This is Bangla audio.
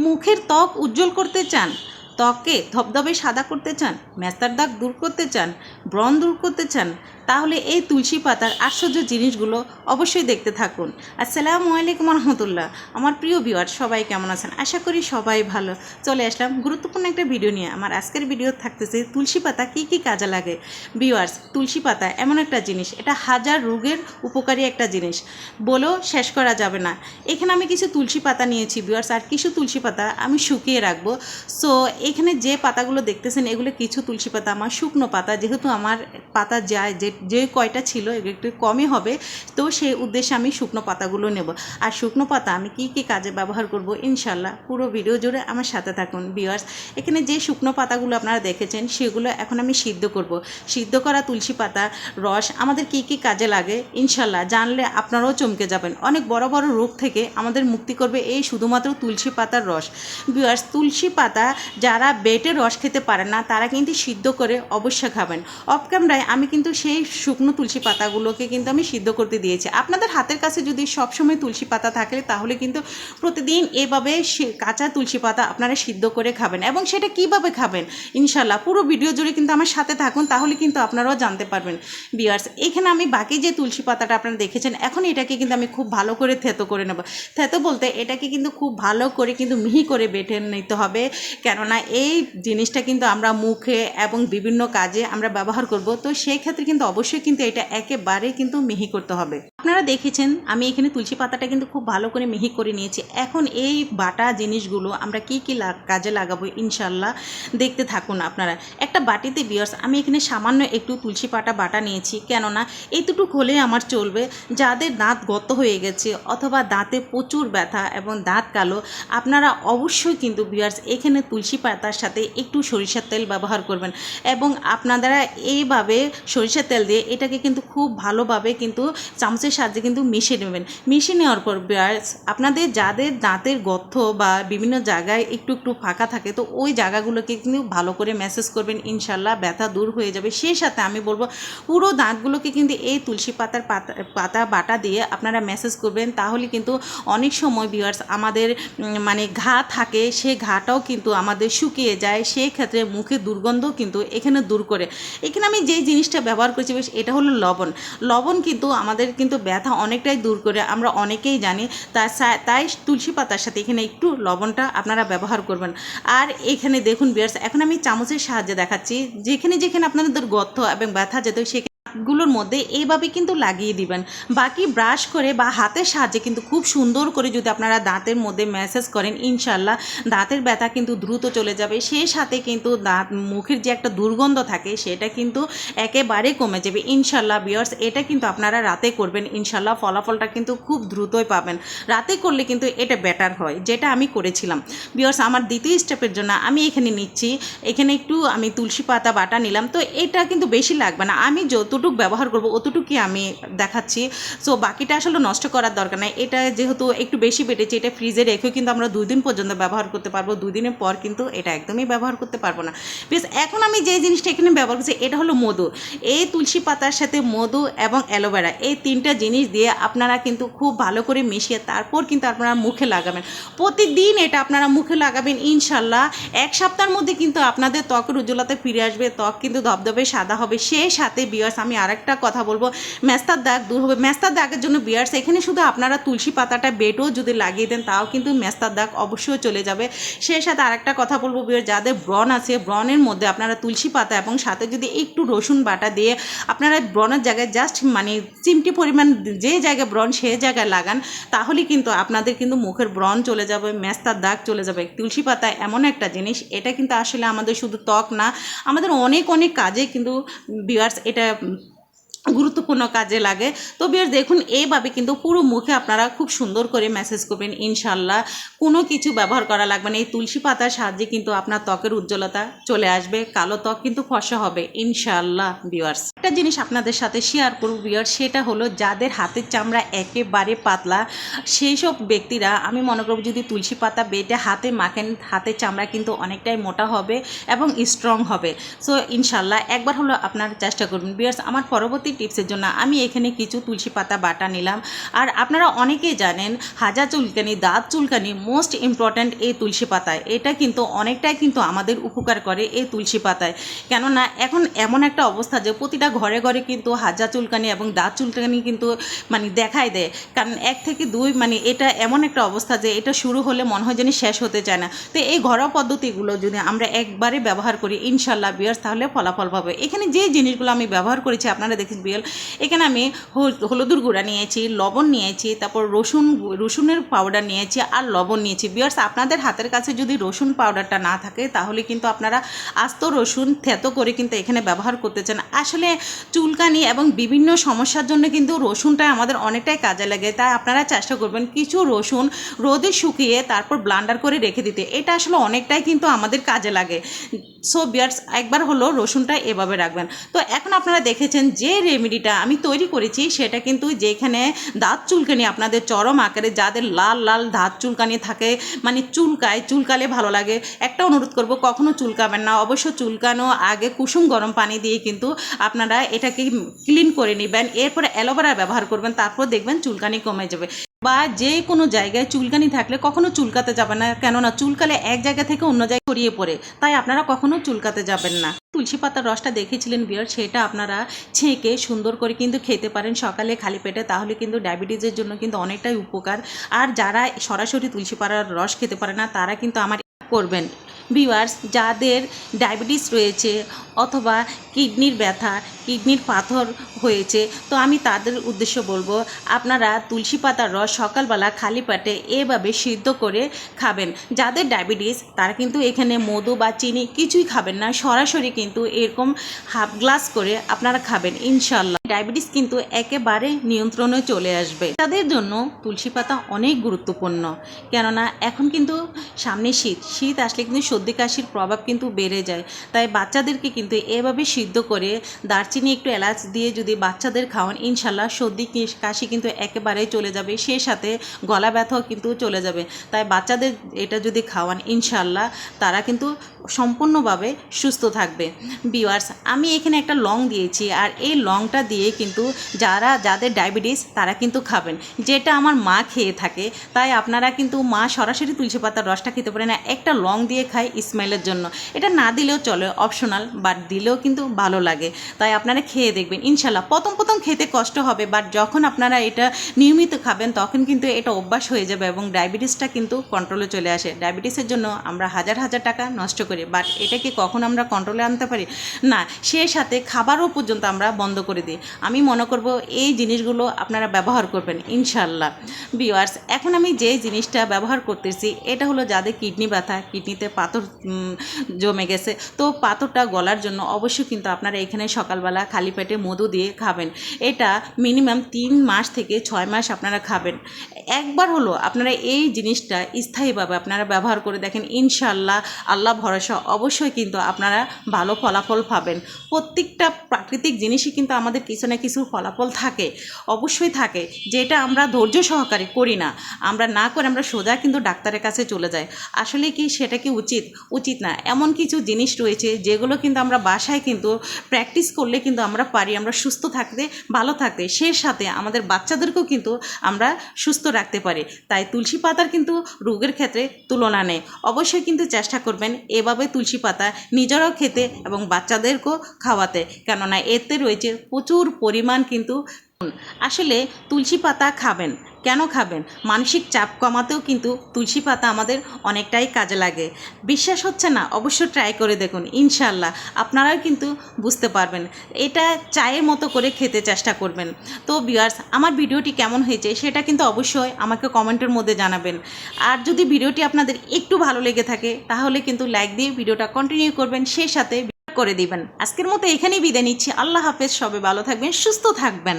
মুখের ত্বক উজ্জ্বল করতে চান, ত্বককে ধবধবে সাদা করতে চান, ম্যাস্তার দাগ দূর করতে চান, ব্রণ দূর করতে চান তাহলে এই তুলসী পাতার আশ্চর্য জিনিসগুলো অবশ্যই দেখতে থাকুন। আসসালামু আলাইকুম রহমতুল্লাহ। আমার প্রিয় ভিউয়ার সবাই কেমন আছেন? আশা করি সবাই ভালো। চলে আসলাম গুরুত্বপূর্ণ একটা ভিডিও নিয়ে। আমার আজকের ভিডিও থাকতেছে তুলসী পাতা কী কী কাজে লাগে? ভিউয়ার্স, তুলসী পাতা এমন একটা জিনিস, এটা হাজার রোগের উপকারী একটা জিনিস। বলেও শেষ করা যাবে না। এখানে আমি কিছু তুলসী পাতা নিয়েছি ভিউয়ার্স, আর কিছু তুলসী পাতা আমি শুকিয়ে রাখব। সো, এখানে যে পাতাগুলো দেখতেছেন, এগুলো কিছু তুলসী পাতা, আমার শুকনো পাতা, যেহেতু আমার পাতা যায়, যে যে কয়টা ছিল একটু কমই হবে। তো সেই উদ্দেশ্যে আমি শুকনো পাতাগুলো নেব। আর শুকনো পাতা আমি কি কি কাজে ব্যবহার করব ইনশাল্লাহ পুরো ভিডিও জুড়ে আমার সাথে থাকুন ভিউয়ার্স এখানে যে শুকনো পাতাগুলো আপনারা দেখেছেন, সেগুলো এখন আমি সিদ্ধ করব। সিদ্ধ করা তুলসী পাতা, রস, আমাদের কি কি কাজে লাগে ইনশাল্লাহ জানলে আপনারাও চমকে যাবেন। অনেক বড় বড় রোগ থেকে আমাদের মুক্তি করবে এই শুধুমাত্র তুলসী পাতার রস। ভিউয়ার্স তুলসী পাতা যারা বেটে রস খেতে পারেন না, তারা কিন্তু সিদ্ধ করে অবশ্যই খাবেন। অফ ক্যামেরায় আমি কিন্তু সেই শুকনো তুলসী পাতাগুলোকে কিন্তু আমি সিদ্ধ করতে দিয়েছি। আপনাদের হাতের কাছে যদি সবসময় তুলসী পাতা থাকে, তাহলে কিন্তু প্রতিদিন এভাবে কাঁচা তুলসী পাতা আপনারা সিদ্ধ করে খাবেন এবং সেটা কীভাবে খাবেন? ইনশাল্লাহ পুরো ভিডিও জুড়ে কিন্তু আমার সাথে থাকুন, তাহলে কিন্তু আপনারাও জানতে পারবেন। বিয়ার্স, এখানে আমি বাকি যে তুলসী পাতাটা আপনারা দেখেছেন, এখন এটাকে কিন্তু আমি খুব ভালো করে থেতো করে নেব। থেতো বলতে এটাকে কিন্তু খুব ভালো করে কিন্তু মিহি করে বেটে নিতে হবে, কেননা এই জিনিসটা কিন্তু আমরা মুখে এবং বিভিন্ন কাজে আমরা ব্যবহার করব। তো সেই ক্ষেত্রে কিন্তু অবশ্যই কিন্তু এটা একেবারে কিন্তু মিহি করতে হবে। আপনারা দেখেছেন, আমি এখানে তুলসী পাতাটা কিন্তু খুব ভালো করে মিহি করে নিয়েছি। এখন এই বাটা জিনিসগুলো আমরা কি কি কাজে লাগাবো ইনশাল্লাহ দেখতে থাকুন আপনারা। একটা বাটিতে বিয়ার্স আমি এখানে সামান্য একটু তুলসী পাতা বাটা নিয়েছি, কেননা এইটুকু হলে আমার চলবে। যাদের দাঁত গত হয়ে গেছে অথবা দাঁতে প্রচুর ব্যথা এবং দাঁত কালো, আপনারা অবশ্যই কিন্তু বিয়ার্স এখানে তুলসী পাতার সাথে একটু সরিষার তেল ব্যবহার করবেন। এবং আপনারা এইভাবে সরিষার তেল দিয়ে এটাকে কিন্তু খুব ভালোভাবে কিন্তু চামচের সাহায্যে কিন্তু মিশিয়ে নেবেন। মিশিয়ে নেওয়ার পর বিয়ার্স আপনাদের যাদের দাঁতের গর্ত বা বিভিন্ন জায়গায় একটু একটু ফাঁকা থাকে, তো ওই জায়গাগুলোকে কিন্তু ভালো করে ম্যাসেজ করবেন, ইনশাল্লাহ ব্যথা দূর হয়ে যাবে। সেই সাথে আমি বলব, পুরো দাঁতগুলোকে কিন্তু এই তুলসী পাতার পাতা পাতা বাটা দিয়ে আপনারা ম্যাসেজ করবেন, তাহলে কিন্তু অনেক সময় ভিউয়ার্স আমাদের মানে ঘা থাকে, সে ঘাটাও কিন্তু আমাদের শুকিয়ে যায়, সেই ক্ষেত্রে মুখে দুর্গন্ধ কিন্তু এখানে দূর করে। এখানে আমি যে জিনিসটা ব্যবহার করছি বেশ এটা হলো লবণ। লবণ কিন্তু আমাদের কিন্তু ব্যথা অনেকটাই দূর করে, আমরা অনেকেই জানি। তা তাই তুলসী পাতার সাথে এখানে একটু লবণটা আপনারা ব্যবহার করবেন। আর এখানে দেখুন, বিয়ার্স, এখন আমি চামচের সাহায্যে দেখাচ্ছি। যেখানে যেখানে আপনাদের গর্ত এবং ব্যথা যেত, সেখানে গুলোর মধ্যে এইভাবে কিন্তু লাগিয়ে দিবেন। বাকি ব্রাশ করে বা হাতের সাহায্যে কিন্তু খুব সুন্দর করে যদি আপনারা দাঁতের মধ্যে ম্যাসেজ করেন ইনশাল্লাহ দাঁতের ব্যথা কিন্তু দ্রুত চলে যাবে। সেই সাথে কিন্তু দাঁত, মুখের যে একটা দুর্গন্ধ থাকে সেটা কিন্তু একেবারে কমে যাবে। ইনশাল্লাহ বিয়ার্স এটা কিন্তু আপনারা রাতে করবেন। ইনশাল্লাহ ফলাফলটা কিন্তু খুব দ্রুতই পাবেন। রাতে করলে কিন্তু এটা বেটার হয়, যেটা আমি করেছিলাম। বিয়ার্স আমার দ্বিতীয় স্টেপের জন্য আমি এখানে নিচ্ছি। এখানে একটু আমি তুলসী পাতা বাটা নিলাম। তো এটা কিন্তু বেশি লাগবে না। আমি যতটুকু ব্যবহার করব, অতটুকুই আমি দেখাচ্ছি। সো বাকিটা আসলে নষ্ট করার দরকার নাই। এটা যেহেতু একটু বেশি বেটেছে এটা ফ্রিজে রেখেও কিন্তু আমরা দুই দিন পর্যন্ত ব্যবহার করতে পারব। দুই দিনের পর কিন্তু এটা একদমই ব্যবহার করতে পারব না। বেশ এখন আমি যে জিনিসটা এখানে ব্যবহার করছি, এটা হলো মধু। এই তুলসী পাতার সাথে মধু এবং অ্যালোভেরা এই তিনটা জিনিস দিয়ে আপনারা কিন্তু খুব ভালো করে মিশিয়ে তারপর কিন্তু আপনারা মুখে লাগাবেন। প্রতিদিন এটা আপনারা মুখে লাগাবেন ইনশাল্লাহ এক সপ্তাহের মধ্যে কিন্তু আপনাদের ত্বকের উজ্জ্বলতা ফিরে আসবে, ত্বক কিন্তু ধবধবে, সাদা হবে। সেই সাথে বিয়ার্স আমি আরেকটা কথা বলব। মেস্তার দাগ দূর হবে। মেস্তার দাগের জন্য বিয়ার্স, এখানে শুধু আপনারা তুলসী পাতাটা বেটও যদি লাগিয়ে দেন, তাও কিন্তু মেস্তার দাগ অবশ্যই চলে যাবে। সেই সাথে আরেকটা কথা বলব বিয়ার যাদের ব্রণ আছে, ব্রণের মধ্যে আপনারা তুলসী পাতা এবং সাথে যদি একটু রসুন বাটা দিয়ে আপনারা ব্রণের জায়গায় জাস্ট মানে চিমটি পরিমাণ যে জায়গায় ব্রণ সেই জায়গায় লাগান, তাহলে কিন্তু আপনাদের কিন্তু মুখের ব্রণ চলে যাবে, মেস্তার দাগ চলে যাবে। তুলসী পাতা এমন একটা জিনিস, এটা কিন্তু আসলে আমাদের শুধু ত্বক না, আমাদের অনেক অনেক কাজে কিন্তু বিয়ার্স এটা গুরুত্বপূর্ণ কাজে লাগে। তো বিয়ার দেখুন, এইভাবে কিন্তু পুরো মুখে আপনারা খুব সুন্দর করে মেসেজ করবেন ইনশাল্লাহ কোনো কিছু ব্যবহার করা লাগবে না। এই তুলসী পাতার সাহায্যে কিন্তু আপনার ত্বকের উজ্জ্বলতা চলে আসবে, কালো ত্বক কিন্তু ফসা হবে ইনশাল্লাহ বিয়ার্স একটা জিনিস আপনাদের সাথে শেয়ার করব বিয়ার সেটা হলো যাদের হাতের চামড়া একেবারে পাতলা সেই সব ব্যক্তিরা, আমি মনে করব যদি তুলসী পাতা বেটে হাতে মাখেন, হাতের চামড়া কিন্তু অনেকটাই মোটা হবে এবং স্ট্রং হবে। সো ইনশাল্লাহ একবার হলো আপনার চেষ্টা করবেন। বিয়ার্স আমার পরবর্তী পরবর্তী টিপসের জন্য আমি এখানে কিছু তুলসী পাতা, বাটা নিলাম। আর আপনারা অনেকেই জানেন, হাজা চুলকানি, দাঁত চুলকানি মোস্ট ইম্পর্ট্যান্ট এই তুলসী পাতায়। এটা কিন্তু অনেকটাই কিন্তু আমাদের উপকার করে এই তুলসী পাতায়। কেননা, এখন এমন একটা অবস্থা যে প্রতিটা ঘরে ঘরে কিন্তু হাজা চুলকানি এবং দাঁত চুলকানি কিন্তু মানে দেখাই দেয়। কারণ এক থেকে দুই মানে এটা এমন একটা অবস্থা যে এটা শুরু হলে মনে হয় যেন শেষ হতে চায় না। তো এই ঘরোয়া পদ্ধতিগুলো যদি আমরা একবারে ব্যবহার করি, ইনশাল্লাহ বিয়ার্স তাহলে ফলাফল পাবে। এখানে যে জিনিসগুলো আমি ব্যবহার করেছি, আপনারা দেখেন বিয়াল এখানে আমি হল- হলুদের গুঁড়া নিয়েছি, লবণ নিয়েছি, তারপর রসুন রসুনের পাউডার নিয়েছি আর লবণ নিয়েছি। বিয়ার্স আপনাদের হাতের কাছে যদি রসুন পাউডারটা না থাকে, তাহলে কিন্তু আপনারা আস্ত রসুন থেতো করে কিন্তু এখানে ব্যবহার করতে চান। আসলে চুলকানি এবং বিভিন্ন সমস্যার জন্য কিন্তু রসুনটা আমাদের অনেকটাই কাজে লাগে। তাই আপনারা চেষ্টা করবেন কিছু রসুন রোদে শুকিয়ে তারপর ব্লান্ডার করে রেখে দিতে। এটা আসলে অনেকটাই কিন্তু আমাদের কাজে লাগে। সো বিয়ার্স একবার হলো রসুনটা এভাবে রাখবেন। তো এখন আপনারা দেখেছেন যে রেমেডিটা আমি তৈরি করেছি, সেটা কিন্তু যেখানে দাঁত চুলকানি আপনাদের চরম আকারে যাদের লাল লাল দাঁত চুলকানি থাকে মানে চুলকায়, চুলকালে ভালো লাগে, একটা অনুরোধ করব, কখনো চুলকাবেন না, অবশ্য চুলকানো আগে কুসুম গরম পানি দিয়ে কিন্তু আপনারা এটাকে ক্লিন করে নেবেন, এরপরে অ্যালোভেরা ব্যবহার করবেন, তারপর দেখবেন চুলকানি কমে যাবে। বা যে কোনো জায়গায় চুলকানি থাকলে কখনো চুলকাতে যাবেন না, কেননা চুলকালে এক জায়গা থেকে অন্য জায়গায় ছড়িয়ে পড়ে, তাই আপনারা কখনো চুলকাতে যাবেন না। তুলসী পাতার রসটা দেখেছিলেন বিয়ার, সেটা আপনারা ছেঁকে সুন্দর করে কিন্তু খেতে পারেন সকালে খালি পেটে, তাহলে কিন্তু ডায়াবেটিসের জন্য কিন্তু অনেকটাই উপকার। আর যারা সরাসরি তুলসী পাতার রস খেতে পারে না, তারা কিন্তু আমার করবেন। ভিউয়ার্স যাদের ডায়াবেটিস রয়েছে অথবা কিডনির ব্যথা কিডনির পাথর হয়েছে, তো আমি তাদের উদ্দেশ্য বলব, আপনারা তুলসী পাতার রস সকালবেলা খালি পেটে এভাবে সিদ্ধ করে খাবেন। যাদের ডায়াবেটিস তারা কিন্তু এখানে মধু বা চিনি কিছুই খাবেন না, সরাসরি কিন্তু এরকম হাফ গ্লাস করে আপনারা খাবেন ইনশাল্লাহ ডায়াবেটিস কিন্তু একেবারে নিয়ন্ত্রণে চলে আসবে। তাদের জন্য তুলসী পাতা অনেক গুরুত্বপূর্ণ, কেননা এখন কিন্তু সামনে শীত শীত আসলে কিন্তু সর্দি কাশির প্রভাব কিন্তু বেড়ে যায়। তাই বাচ্চাদেরকে কিন্তু এভাবে সিদ্ধ করে দারচিনি একটু এলাচ দিয়ে যদি বাচ্চাদের খাওয়ান, ইনশাল্লাহ সর্দি কাশি কিন্তু একেবারেই চলে যাবে। সে সাথে গলা ব্যথাও কিন্তু চলে যাবে। তাই বাচ্চাদের এটা যদি খাওয়ান, ইনশাল্লাহ তারা কিন্তু সম্পূর্ণভাবে সুস্থ থাকবে। বিওয়ার্স আমি এখানে একটা লং দিয়েছি আর এই লংটা দিয়ে কিন্তু যারা, যাদের ডায়াবেটিস তারা কিন্তু খাবেন। যেটা আমার মা খেয়ে থাকে, তাই আপনারা কিন্তু মা সরাসরি তুলসী পাতার রসটা খেতে পারে না। একটা লং দিয়ে খায় স্মেলের জন্য। এটা না দিলেও চলে অপশনাল বাট দিলেও কিন্তু ভালো লাগে। তাই আপনারা খেয়ে দেখবেন, ইনশাল্লাহ। প্রথম প্রথম খেতে কষ্ট হবে বাট যখন আপনারা এটা নিয়মিত খাবেন, তখন কিন্তু এটা অভ্যাস হয়ে যাবে এবং ডায়াবেটিসটা কিন্তু কন্ট্রোলে চলে আসে। ডায়াবেটিসের জন্য আমরা হাজার হাজার টাকা নষ্ট করি বাট এটাকে কখন আমরা কন্ট্রোলে আনতে পারি? না সে সাথে খাবারও পর্যন্ত আমরা বন্ধ করে দিই। আমি মনে করব এই জিনিসগুলো আপনারা ব্যবহার করবেন, ইনশাল্লাহ। বিওয়ার্স এখন আমি যে জিনিসটা ব্যবহার করতেছি, এটা হলো যাদের কিডনি ব্যথা। কিডনিতে পাথর উম, জমে গেছে। তো পাথরটা গলার জন্য অবশ্যই কিন্তু আপনারা এখানে সকালবেলা খালি পেটে মধু দিয়ে খাবেন। এটা মিনিমাম তিন মাস থেকে ছয় মাস আপনারা খাবেন। একবার হলো আপনারা এই জিনিসটা স্থায়ীভাবে আপনারা ব্যবহার করে দেখেন ইনশাল্লাহ আল্লাহ ভরসা অবশ্যই কিন্তু আপনারা ভালো ফলাফল পাবেন। প্রত্যেকটা প্রাকৃতিক জিনিসই কিন্তু আমাদের কিছু না কিছু ফলাফল থাকে অবশ্যই থাকে। যেটা আমরা ধৈর্য সহকারে করি না আমরা না করে আমরা সোজা কিন্তু ডাক্তারের কাছে চলে যাই। আসলে কি সেটা কি উচিত উচিত না। এমন কিছু জিনিস রয়েছে যেগুলো কিন্তু আমরা বাসায় কিন্তু প্র্যাকটিস করলে কিন্তু আমরা পারি, আমরা সুস্থ থাকতে, ভালো থাকতে। সে সাথে আমাদের বাচ্চাদেরকেও কিন্তু আমরা সুস্থ রাখতে পারি। তাই তুলসী পাতার কিন্তু রোগের ক্ষেত্রে তুলনা নেই। অবশ্যই কিন্তু চেষ্টা করবেন এভাবে তুলসী পাতা নিজেরাও খেতে এবং বাচ্চাদেরকেও খাওয়াতে। কেননা এতে রয়েছে প্রচুর পরিমাণ কিন্তু আসলে তুলসী পাতা খাবেন। কেন খাবেন? মানসিক চাপ কমাতেও কিন্তু তুলসী পাতা আমাদের অনেকটাই কাজে লাগে। বিশ্বাস হচ্ছে না? অবশ্য ট্রাই করে দেখুন ইনশাল্লাহ আপনারাও কিন্তু বুঝতে পারবেন। এটা চায়ের মতো করে খেতে চেষ্টা করবেন। তো বিয়ার্স আমার ভিডিওটি কেমন হয়েছে সেটা কিন্তু অবশ্যই আমাকে কমেন্টের মধ্যে জানাবেন। আর যদি ভিডিওটি আপনাদের একটু ভালো লেগে থাকে, তাহলে কিন্তু লাইক দিয়ে ভিডিওটা কন্টিনিউ করবেন, সেই সাথে করে দিবেন। আজকের মতো এখানেই বিদায় নিচ্ছি। আল্লাহ হাফেজ সবে ভালো থাকবেন, সুস্থ থাকবেন।